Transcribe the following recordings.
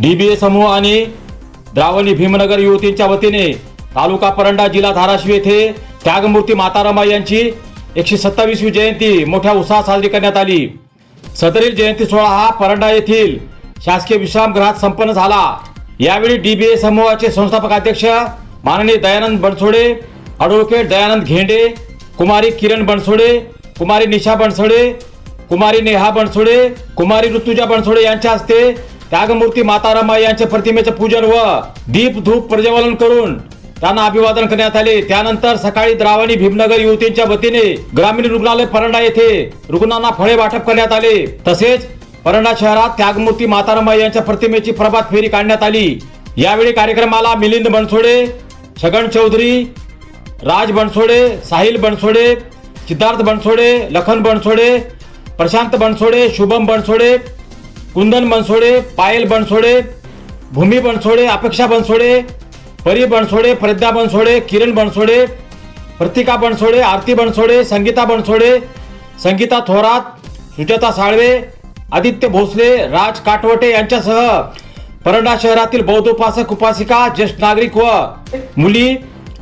DBA समूह आणि द्रावणी भीमनगर युवतींच्या वतीने तालुका परंडा जिल्हा धाराशिव येथे त्यागमूर्ती माता रमाई यांची एकशे सत्तावीसवी जयंती मोठ्या उत्साहात साजरी करण्यात आली. सदरील जयंती सोहळा हा परंडा येथील शासकीय विश्रामगृहात संपन्न झाला. यावेळी डीबीए समूहाचे संस्थापक अध्यक्ष माननीय दयानंद बनसोडे ॲडव्होकेट दयानंद घेंडे कुमारी किरण बनसोडे कुमारी निशा बनसोडे कुमारी नेहा बनसोडे कुमारी ऋतुजा बनसोडे यांच्या हस्ते त्यागमूर्ती मातारमाई यांच्या प्रतिमेचे पूजन व दीप धूप प्रज्वलन करून त्यांना अभिवादन करण्यात आले. त्यानंतर सकाळी द्रावणी भीमनगर युवतींच्या वतीने ग्रामीण रुग्णालय परंडा येथे रुग्णांना फळे वाटप करण्यात आले. तसेच परंडा शहरात त्यागमूर्ती मातारमाई यांच्या प्रतिमेची प्रभात फेरी काढण्यात आली. यावेळी कार्यक्रमाला मिलिंद बनसोडे छगन चौधरी राज बनसोडे साहिल बनसोडे सिद्धार्थ बनसोडे लखन बनसोडे प्रशांत बनसोडे शुभम बनसोडे कुंदन बनसोडे पायल बनसोडे भूमी बनसोडे अपेक्षा बनसोडे परी बनसोडे प्रज्ञा बनसोडे किरण बनसोडे प्रतिका बनसोडे आरती बनसोडे संगीता बनसोडे संगीता थोरात सुजाता साळवे आदित्य भोसले राज काटवटे यांच्यासह परंडा शहरातील बौद्ध उपासक उपासिका ज्येष्ठ नागरिक व मुली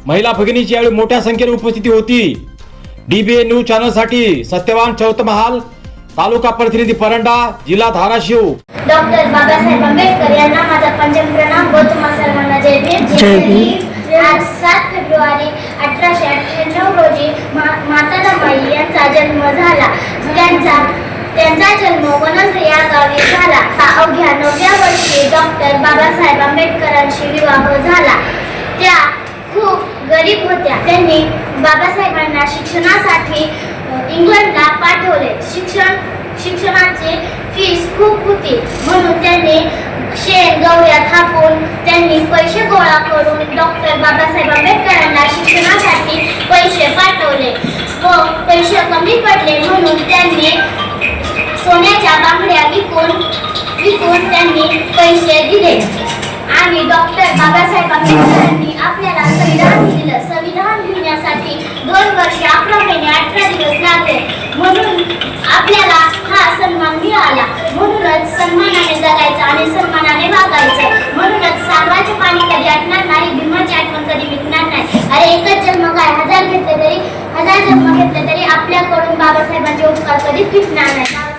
महिला भगिनीची यावेळी मोठ्या संख्येने उपस्थिती होती. डीबीए न्यूज चॅनलसाठी सत्यवान चौथ महाल तालुका प्रतिनिधी परंडा जिल्हा धाराशिव. डॉक्टर बाबासाहेब आंबेडकर यांना माझा पंचम प्रणाम व तुम्हा सर्वांना जय भीम जय भीम. आज सात फेब्रुवारी अठराशे अठ्ठ्याण्णव रोजी माता रमाई यांचा जन्म झाला. त्यांचा त्यांचा जन्म वनज या गावी झाला. हा अवघ्या नवव्या वर्षी डॉक्टर बाबासाहेब आंबेडकरांशी विवाह झाला. त्या खूप गरीब होत्या. त्यांनी बाबासाहेबांना शिक्षणासाठी इंग्लंडला पाठवले. शिक्षण शिक्षणाचे फीस खूप होती. म्हणून त्यांनी शेण गवऱ्या थापून त्यांनी पैसे गोळा करून डॉक्टर बाबासाहेब आंबेडकरांना शिक्षणासाठी पैसे पाठवले. व पैसे कमी पडले म्हणून त्यांनी सोन्याच्या बांगड्या विकून विकून त्यांनी पैसे दिले. आणि डॉक्टर बाबासाहेब आंबेडकरांनी आपल्याला संविधान दिलं. आपल्याला हा सन्मान मिळाला. म्हणूनच सन्मानाने जगायचं आणि सन्मानाने वागायचं. म्हणूनच सागराचे पाणी कधी आटणार नाही भीमाची आठवण कधी विकणार नाही. अरे एकच जन्म काय? हजार घेतले तरी हजार जन्म घेतले तरी आपल्याकडून बाबासाहेबांचे उपकार कधी फिटणार नाही.